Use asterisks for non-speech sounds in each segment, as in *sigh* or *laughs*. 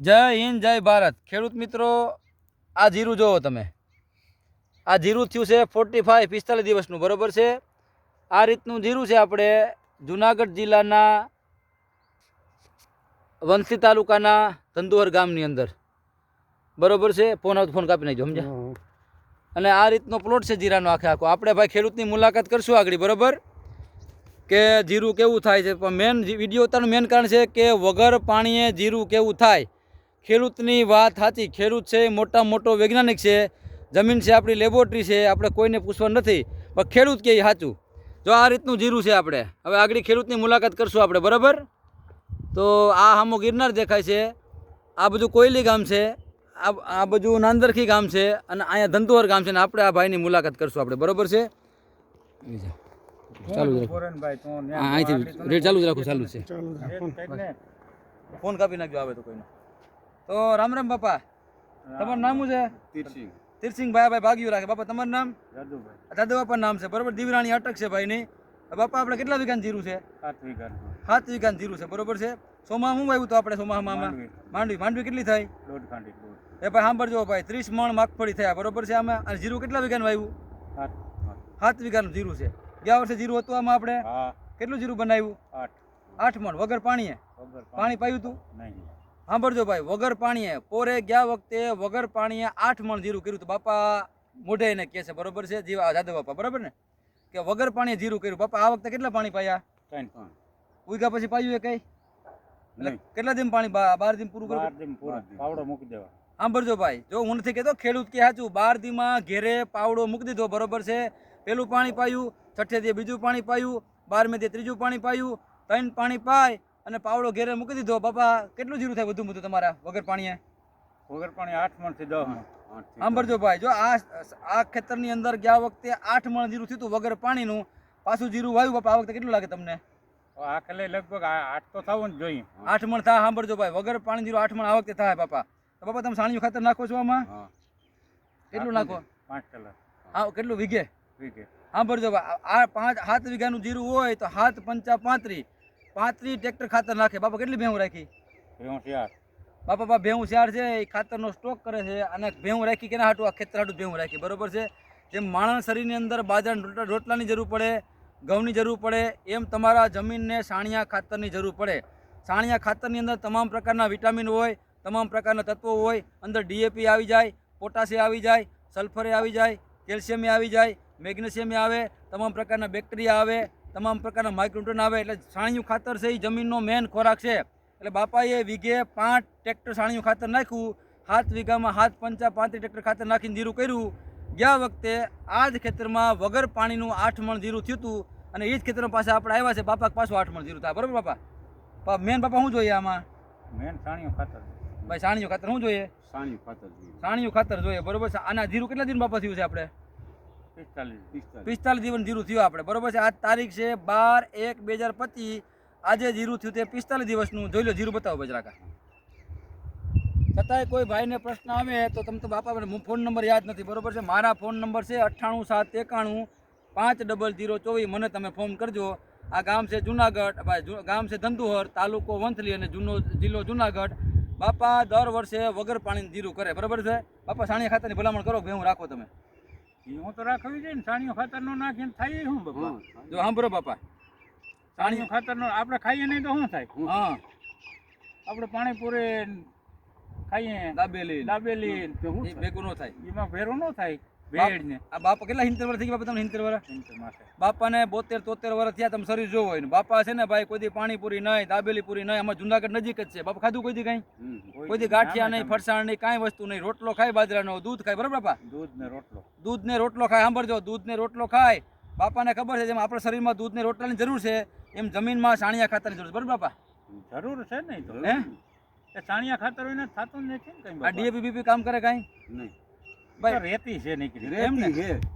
જય હિન્દ જય ભારત. ખેડૂત મિત્રો આ જીરું જોવો તમે. આ જીરું થયું છે ફોર્ટી ફાઇવ પિસ્તાલીસ દિવસનું બરોબર છે? આ રીતનું જીરું છે આપણે જુનાગઢ જિલ્લાના વંશી તાલુકાના ધંધુવર ગામની અંદર. બરાબર છે? ફોન આવતો ફોન કાપી નાખજો સમજા અને આ રીતનો પ્લોટ છે જીરાનો આખે આખો. આપણે ભાઈ ખેડૂતની મુલાકાત કરશું આગળ બરોબર? કે જીરું કેવું થાય છે? પણ મેન વીડિયો ઉતારનું મેન કારણ છે કે વગર પાણીએ જીરું કેવું થાય? ખેડૂતની વાત સાચી. ખેડૂત છે એ મોટા મોટો વૈજ્ઞાનિક છે જમીન છે આપણી લેબોરેટરી છે આપણે કોઈને પૂછવા નથી. પણ ખેડૂત કહે સાચું? જો આ રીતનું જીરું છે આપણે. હવે આગળ ખેડૂતની મુલાકાત કરશું આપણે બરાબર? તો આ હામો ગિરનાર દેખાય છે આ બધું કોયલી ગામ છે આ આ બધું નાંદરખી ગામ છે અને અહીંયા ધંધુવર ગામ છે ને આપણે આ ભાઈની મુલાકાત કરશું આપણે બરાબર છે? ચાલુ અહીંથી ચાલુ જ રાખો ચાલુ છે. ફોન કાપી નાખજો આવે તો કોઈનો. તો રામ રામ બાપા. તમારું નામ શું છે? તીરસિંહ. ભાઈ ભાઈ ભાગ્યું રાખે બાપા તમારું નામ? દાદા બાપા નામ છે. બરોબર? દીવરાણી અટક છે ભાઈની. બાપા આપણે કેટલા વિઘાન જીરું છે? સાત વીઘાનું. જીરું છે. બરોબર છે? સોમા શું વાવ્યું તો આપણે સોમામાં માંડવી. માંડવી. કેટલી થાય એ ભાઈ સાંભળજો ભાઈ. ત્રીસ મણ મગફળી થયા. બરોબર છે આમાં? અને જીરું કેટલા વીઘાનું વાવ્યું? સાત વીઘાનું જીરું છે. ગયા વર્ષે જીરું હતું આમાં આપણે? કેટલું જીરું બનાવ્યું? આઠ. મણ. વગર પાણીએ? પાણી પાયું હતું સાંભળજો ભાઈ વગર પાણીએ પોરે ગયા વખતે વગર પાણીએ આઠ મણ જીરું કર્યું તો બાપા મોઢે એને કહે છે બરોબર છે? જીવા જાદવ બાપા બરોબર ને? કે વગર પાણીએ જીરું કર્યું. બાપા આ વખતે કેટલા પાણી પાયા? ઉગ્યા પછી પાયું એ કઈ? એટલે કેટલા દિન પાણી બાર દિન પૂરું કર્યું? પાવડો મૂકી દેવા સાંભળજો ભાઈ જો હું નથી કહેતો ખેડૂત કે સાચું બાર દીમાં ઘેરે પાવડો મૂકી દીધો બરોબર છે? પેલું પાણી પાયું છઠ્ઠે દે બીજું પાણી પાયું બારમે દે ત્રીજું પાણી પાયું ત્રણ પાણી પાય અને પાવડો ઘેરે મૂકી દીધો. બાપા કેટલું જીરું થાય બધું બધું તમારા વગર પાણીએ? વગર પાણી આઠ મણથી દસ મણ. સાંભળજો ભાઈ. જો આ આ ખેતરની અંદર ગયા વખતે આઠ મણ જીરું થયું વગર પાણીનું. પાછું જીરું વાયું બાપા આ વખતે કેટલું લાગે તમને? આ ખેલે લગભગ આઠ તો થવું જ જોઈએ. આઠ મણ થાય સાંભળજો ભાઈ. વગર પાણી જીરું આઠ મણ આ વખતે થાય બાપા. તો બાપા તમે સાણિયું ખાતર નાખો છો આમાં? કેટલું નાખો? પાંચ કલાક. હા. કેટલું વીઘે? વીઘે. સાંભળજો ભાઈ. આ પાંચ સાત વીઘાનું જીરું હોય તો સાત પંચા પાંત્રી પાંત્રી ટ્રેક્ટર ખાતર નાખે. બાપા કેટલી ભેહું રાખી? ભેવું ચાર બાપા બાપા ભેહું ચાર છે એ ખાતરનો સ્ટોક કરે છે અને ભેહું રાખી કેના હાટું આ ખેતર હાટું ભેહું રાખી. બરોબર છે? જેમ માણસ શરીરની અંદર બાજરા રોટલા રોટલાની જરૂર પડે ઘઉંની જરૂર પડે એમ તમારા જમીનને સાણિયા ખાતરની જરૂર પડે. સાણિયા ખાતરની અંદર તમામ પ્રકારના વિટામિન હોય તમામ પ્રકારના તત્વો હોય અંદર ડીએપી આવી જાય પોટાશિયમ આવી જાય સલ્ફરે આવી જાય કેલ્શિયમે આવી જાય મેગ્નેશિયમે આવે તમામ પ્રકારના બેક્ટેરિયા આવે તમામ પ્રકારના માઇક્રોન્યુટ્રન આવે એટલે સાણિયું ખાતર છે એ જમીનનો મેન ખોરાક છે. એટલે બાપાએ વીઘે પાંચ ટ્રેક્ટર સાણિયું ખાતર નાખ્યું. સાત વીઘામાં હાથ પંચા પાંત્રીસ ટ્રેક્ટર ખાતર નાખીને જીરું કર્યું. ગયા વખતે આ જ ખેતરમાં વગર પાણીનું આઠ મણ જીરું થયું હતું. અને એ જ ખેતરમાં પાસે આપણે આવ્યા છે. બાપા પાછું આઠ મણ જીરું થાય. બરાબર બાપા? મેન બાપા શું જોઈએ આમાં? મેન સાણિયું ખાતર. ભાઈ સાણિયું ખાતર શું જોઈએ? સાણીઓ ખાતર સાણિયું ખાતર જોઈએ. બરોબર છે. આના જીરું કેટલા દિન બાપા થયું છે આપણે? પિસ્તાલીસ. દિવસ જીરું થયું આપણે. બરોબર છે? આજ તારીખ છે બાર એક બે હજાર પચીસ. આજે જીરું થયું તે પિસ્તાલીસ દિવસનું. જોઈ લો જીરું બતાવો બજરાકા. છતાંય કોઈ ભાઈને પ્રશ્ન આવે તો તમે તો બાપા મને ફોન નંબર યાદ નથી. બરોબર છે? મારા ફોન નંબર છે અઠ્ઠાણું સાત એકાણું પાંચ ડબલ જીરો ચોવીસ. મને તમે ફોન કરજો. આ ગામ છે જુનાગઢ. ભાઈ ગામ છે ધંધુહર તાલુકો વંથલી અને જૂનો જિલ્લો જુનાગઢ. બાપા દર વર્ષે વગર પાણીનું જીરું કરે. બરોબર છે? બાપા સાણિયા ખાતાની ભલામણ કરો ભેહું રાખો તમે. હું તો રાખવી જોઈએ ને સાણીઓ ખાતર નો નાખીને થાય શું બાપા? જો સાંભળો બાપા સાણીઓ. ખાતર નો આપણે ખાઈએ નહીં તો શું થાય? હા? આપણે પૂરે ખાઈએ દાબેલી. દાબેલી ભેગું ન થાય. એમાં ભેરો ન થાય. ભેળ આ બાપા કેટલા હિંતેર વર્ષ થઈ ગયા બાપા તમને હિંતેર વર્ષ? બાપાને બોતેર તોતેર વર્ષ થયા તમે શરીર જોવો હોય બાપા છે ને ભાઈ કોઈ દી પાણીપુરી નહીં દાબેલી પૂરી નહીં અમારે જુનાગઢ નજીક જ છે. બાપા ખાધું કોઈ દી કઈ? કોઈ દી ગાંઠિયા નહીં ફરસાણ નહીં કાંઈ વસ્તુ નહીં. રોટલો ખાય બાજરાનો દૂધ ખાય. બરાબર બાપા? દૂધ ને રોટલો. દૂધ ને રોટલો ખાય. સાંભળજો દૂધ ને રોટલો ખાય. બાપાને ખબર છે જેમ આપણા શરીરમાં દૂધ ને રોટલાની જરૂર છે એમ જમીનમાં સાણિયા ખાતરની જરૂર છે. બરાબર બાપા? જરૂર છે નહીં તો. હે? સાણિયા ખાતર હોય ને થતું નથી ને કઈ આ ડીએપી બીપી કામ કરે કાંઈ? તો ભાઈ રેતી છે નીકળી. એમ ને?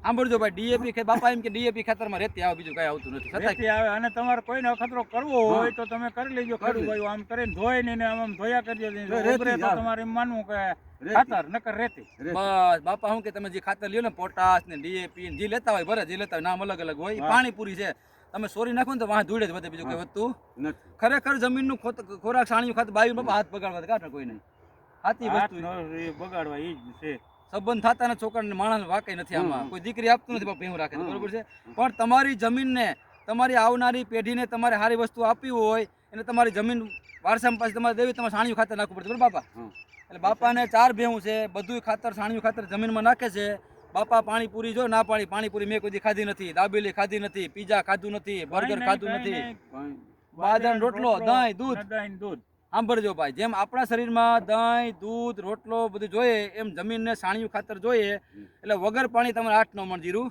સાંભળજો ભાઈ ડીએપી કે બાપા એમ કે ડીએપી ખાતરમાં રેતી આવે બીજું કાંઈ આવતું નથી. રેતી આવે અને તમારે કોઈને અખતરો કરવો હોય તો તમે કરી લેજો ખરું ભાઈ આમ કરીને ધોઈ ને આમ આમ ધોયા કરજો ને તો તમારે માનવું કે ખાતર નકર રેતી. બસ બાપા શું કે તમે જે ખાતર લ્યો ને પોટાશ ને ડીએપી જે લેતા હોય ભલે જે લેતા હોય નામ અલગ અલગ હોય પાણીપુરી છે. તમે સોરી નાખો ને તો વાહ ધૂળે જ વધે બીજું કઈ વધતું ખરેખર જમીનનું નું ખોરાક સાણિયું ખાતર બાયું બાપા હાથ બગાડવા દે કોઈ નહીં. હાથી હાથ વસ્તુ બગાડવા એ જ છે. સંબંધ થતા ને છોકરાને માણસ વાકઈ નથી આમાં. કોઈ દીકરી આપતું નથી બાપ એવું રાખે બરોબર છે? પણ તમારી જમીનને તમારી આવનારી પેઢીને તમારે સારી વસ્તુ આપવી હોય એને તમારી જમીન વારસામાં પાછી તમારે દેવી તમારે સાણિયું ખાતર નાખવું પડશે બરાબર બાપા. એટલે બાપાને ચાર ભેવું છે બધુંય ખાતર સાણિયું ખાતર જમીનમાં નાખે છે. બાપા પાણીપુરી જો ના પાણી પાણીપુરી મેં કોઈ ખાધી નથી દાબેલી ખાધી નથી પીઝા ખાધું નથી બર્ગર ખાધું નથી. બાદ બાજરાનો રોટલો દહીં દૂધ. દહીં દૂધ. સાંભળજો ભાઈ. જેમ આપણા શરીરમાં દહીં દૂધ રોટલો બધું જોઈએ એમ જમીનને સાણિયું ખાતર જોઈએ એટલે વગર પાણી તમારે આઠ નવ મણ જીરું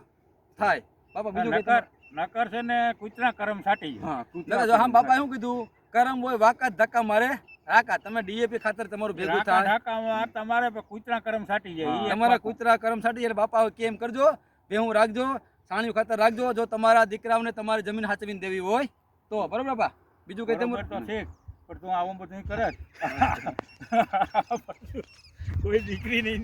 થાય. બાપા બીજું નકર નકર છે ને કૂતરા કરમ સાટી હા જો આમ બાપા શું કીધું? કરમ હોય વાકાત ધક્કા મારે. રાકા તમે ડીએપી ખાતર તમારું ભેગું થાય. તમારે કૂતરા કરમ સાટી જાય. તમારા કૂતરા કરમ સાટી એટલે બાપા કેમ કરજો? ભેહું રાખજો સાણિયું ખાતર રાખજો. જો તમારા દીકરાઓને તમારી જમીન હાચવીને દેવી હોય તો બરોબર બાપા? બીજું કઈ તમે બરોબર ઠીક. પણ તું આવું બધું કરે *laughs* કોઈ દીકરી નહીં.